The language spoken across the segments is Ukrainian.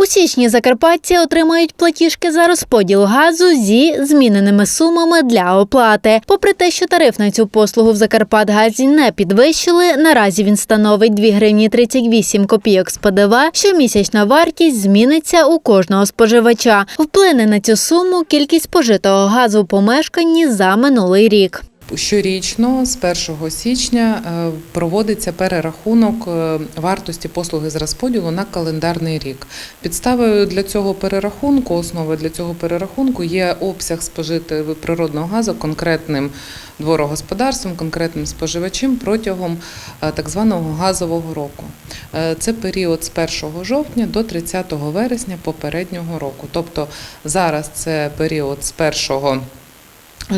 У січні закарпатці отримають платіжки за розподіл газу зі зміненими сумами для оплати. Попри те, що тариф на цю послугу в Закарпатгазі не підвищили, наразі він становить 2 гривні 38 копійок з ПДВ. Щомісячна вартість зміниться у кожного споживача. Вплине на цю суму кількість спожитого газу в помешканні за минулий рік. Щорічно з 1 січня е, проводиться перерахунок е, вартості послуги з розподілу на календарний рік. Підставою для цього перерахунку, основою для цього перерахунку є обсяг спожитого природного газу конкретним дворогосподарством, конкретним споживачем протягом е, так званого газового року. Це період з 1 жовтня до 30 вересня попереднього року. Тобто зараз це період з 1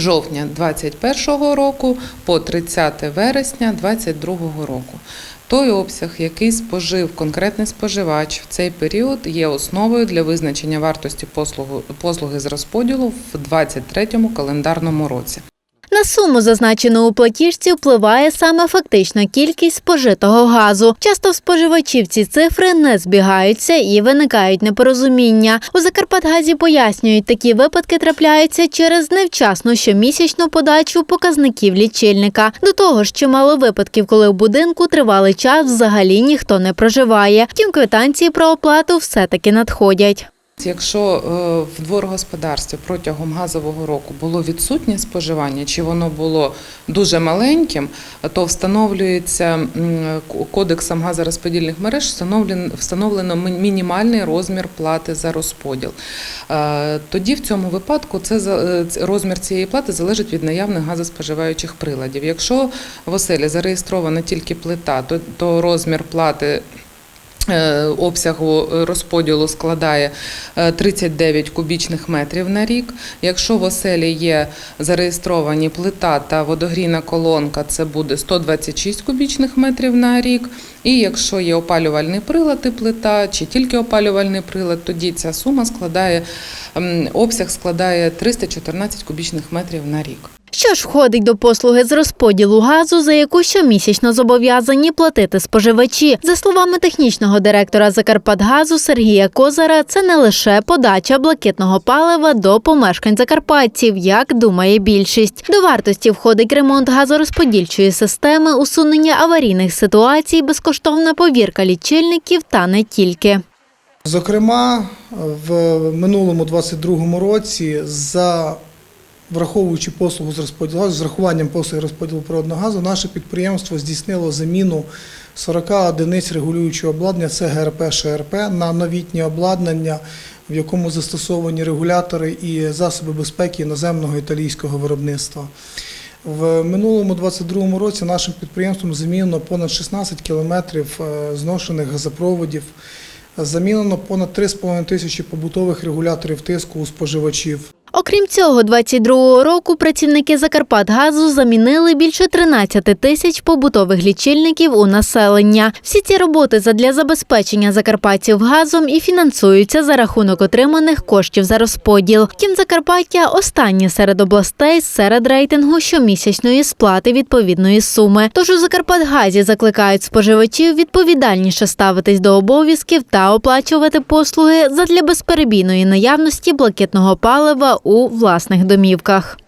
жовтня 2021 року по 30 вересня 2022 року. Той обсяг, який спожив конкретний споживач в цей період, є основою для визначення вартості послуги з розподілу в 2023 календарному році. На суму, зазначену у платіжці, впливає саме фактична кількість спожитого газу. Часто в споживачів ці цифри не збігаються і виникають непорозуміння. У Закарпатгазі пояснюють, такі випадки трапляються через невчасну щомісячну подачу показників лічильника. До того ж, чимало випадків, коли в будинку тривалий час взагалі ніхто не проживає. Втім, квитанції про оплату все-таки надходять. Якщо е, в дворгосподарстві протягом газового року було відсутнє споживання, чи воно було дуже маленьким, то встановлюється кодексом газорозподільних мереж встановлено мінімальний розмір плати за розподіл. Е, Тоді в цьому випадку це е, розмір цієї плати залежить від наявних газоспоживаючих приладів. Якщо в оселі зареєстрована тільки плита, то, розмір плати обсягу розподілу складає е, 39 кубічних метрів на рік. Якщо в оселі є зареєстровані плита та водогрійна колонка, це буде 126 кубічних метрів на рік. І якщо є опалювальний прилад і плита, чи тільки опалювальний прилад, тоді ця сума складає обсяг складає 314 кубічних метрів на рік. Що ж входить до послуги з розподілу газу, за яку щомісячно зобов'язані платити споживачі? За словами технічного директора Закарпатгазу Сергія Козара, це не лише подача блакитного палива до помешкань закарпатців, як думає більшість. До вартості входить ремонт газорозподільчої системи, усунення аварійних ситуацій, безкоштовна повірка лічильників та не тільки. Зокрема, в минулому 22 році за враховуючи послугу з розподілу з рахуванням послуги розподілу природного газу, наше підприємство здійснило заміну 40 одиниць регулюючого обладнання, це ШРП, на новітнє обладнання, в якому застосовані регулятори і засоби безпеки іноземного італійського виробництва. В минулому 22 році нашим підприємством замінено понад 16 кілометрів е, зношених газопроводів, замінено понад 3,5 тисячі побутових регуляторів тиску у споживачів. Окрім цього, 22-го року працівники Закарпатгазу замінили більше 13 тисяч побутових лічильників у населення. Всі ці роботи задля забезпечення закарпатців газом і фінансуються за рахунок отриманих коштів за розподіл. Втім, Закарпаття останнє серед областей серед рейтингу щомісячної сплати відповідної суми. Тож у Закарпатгазі закликають споживачів відповідальніше ставитись до обов'язків та оплачувати послуги задля безперебійної наявності блакитного палива у власних домівках.